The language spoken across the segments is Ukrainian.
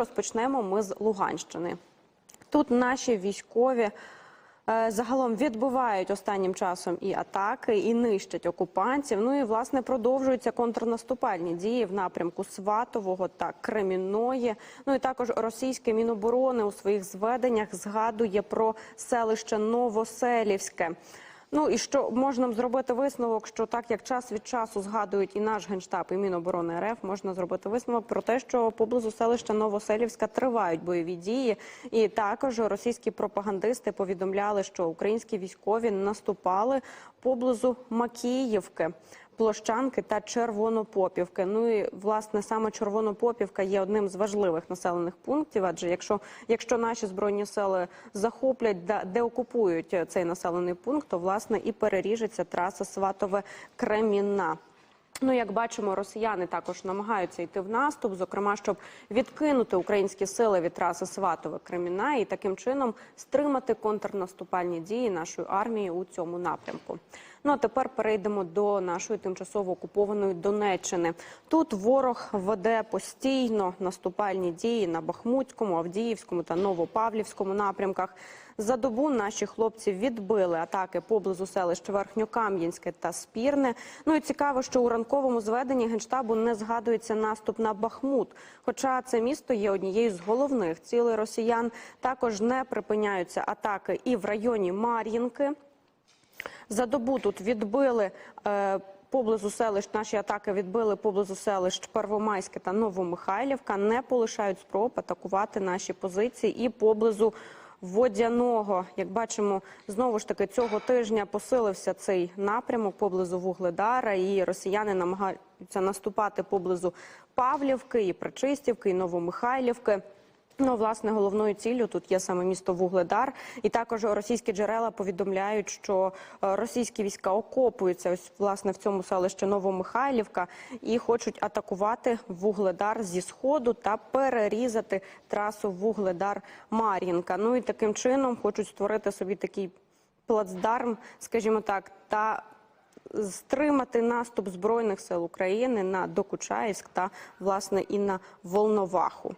Розпочнемо ми з Луганщини. Тут наші військові е, загалом відбувають останнім часом і атаки, і нищать окупантів. Ну і власне продовжуються контрнаступальні дії в напрямку Сватового та Кремінної. Ну і також російське міноборони у своїх зведеннях згадує про селище Новоселівське. Ну і що можна зробити висновок, що так як час від часу згадують і наш генштаб, і Міноборони РФ, можна зробити висновок про те, що поблизу селища Новоселівська тривають бойові дії, і також російські пропагандисти повідомляли, що українські військові наступали поблизу Макіївки. Площанки та Червонопопівки. Ну і власне саме Червонопопівка є одним з важливих населених пунктів. Адже якщо якщо наші збройні сили захоплять да деокупують цей населений пункт, то власне і переріжеться траса Сватове Кремінна. Ну, як бачимо, росіяни також намагаються йти в наступ, зокрема, щоб відкинути українські сили від траси Сватове Креміна і таким чином стримати контрнаступальні дії нашої армії у цьому напрямку. Ну а тепер перейдемо до нашої тимчасово окупованої Донеччини. Тут ворог веде постійно наступальні дії на Бахмутському, Авдіївському та Новопавлівському напрямках. За добу наші хлопці відбили атаки поблизу селищ Верхньокам'янське та Спірне. Ну і цікаво, що у ранковому зведенні генштабу не згадується наступ на Бахмут. Хоча це місто є однією з головних цілей росіян. Також не припиняються атаки і в районі Мар'їнки. За добу тут відбили. Е, Поблизу селищ наші атаки відбили поблизу селищ Первомайське та Новомихайлівка. Не полишають спроб атакувати наші позиції і поблизу водяного. Як бачимо, знову ж таки цього тижня посилився цей напрямок поблизу Вугледара, і росіяни намагаються наступати поблизу Павлівки, і Причистівки, і Новомихайлівки. Ну, власне, головною ціллю тут є саме місто Вугледар, і також російські джерела повідомляють, що е, російські війська окопуються ось власне в цьому селищі Новомихайлівка і хочуть атакувати Вугледар зі сходу та перерізати трасу Вугледар-Мар'їнка. Ну і таким чином хочуть створити собі такий плацдарм, скажімо так, та стримати наступ збройних сил України на Докучаївськ та власне і на Волноваху.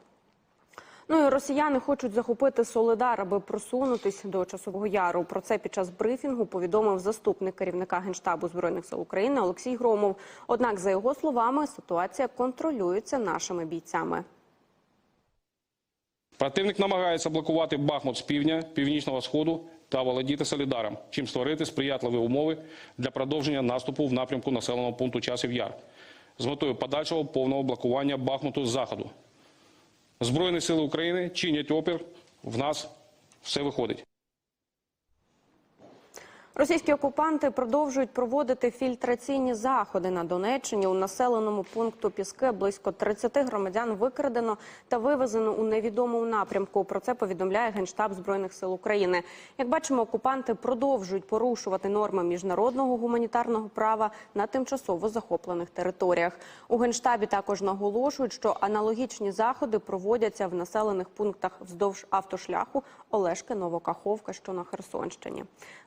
Ну і росіяни хочуть захопити Солидар, аби просунутись до часового яру. Про це під час брифінгу повідомив заступник керівника генштабу збройних сил України Олексій Громов. Однак, за його словами, ситуація контролюється нашими бійцями. Противник намагається блокувати Бахмут з півдня, північного сходу та володіти Солідаром, чим створити сприятливі умови для продовження наступу в напрямку населеного пункту Часів Яр з метою подальшого повного блокування Бахмуту з заходу. Збройні сили України чинять опір. В нас все виходить. Російські окупанти продовжують проводити фільтраційні заходи на Донеччині у населеному пункту Піски. Близько 30 громадян викрадено та вивезено у невідомому напрямку. Про це повідомляє генштаб збройних сил України. Як бачимо, окупанти продовжують порушувати норми міжнародного гуманітарного права на тимчасово захоплених територіях. У генштабі також наголошують, що аналогічні заходи проводяться в населених пунктах вздовж автошляху Олешки Новокаховка, що на Херсонщині.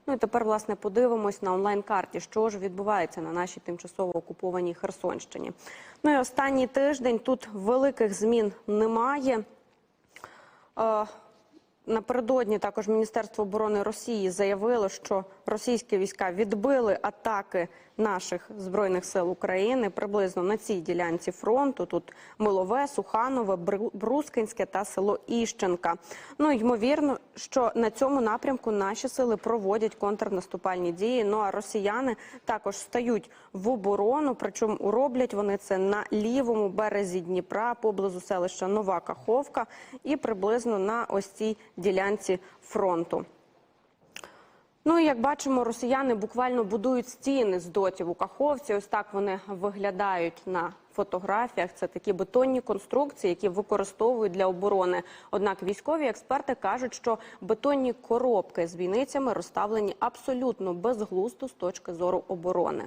Ну і тепер власне подивимось на онлайн-карті, що ж відбувається на нашій тимчасово окупованій Херсонщині. Ну і останній тиждень тут великих змін немає. Напередодні також Міністерство оборони Росії заявило, що російські війська відбили атаки наших збройних сил України приблизно на цій ділянці фронту. Тут Милове, Суханове, Бру- Брускинське та село Іщенка. Ну ймовірно, що на цьому напрямку наші сили проводять контрнаступальні дії. Ну а росіяни також стають в оборону. Причому роблять вони це на лівому березі Дніпра, поблизу селища Нова Каховка, і приблизно на ось цій ділянці фронту. Ну і як бачимо, росіяни буквально будують стіни з дотів у Каховці. Ось так вони виглядають на фотографіях. Це такі бетонні конструкції, які використовують для оборони. Однак військові експерти кажуть, що бетонні коробки з бійницями розставлені абсолютно безглуздо з точки зору оборони.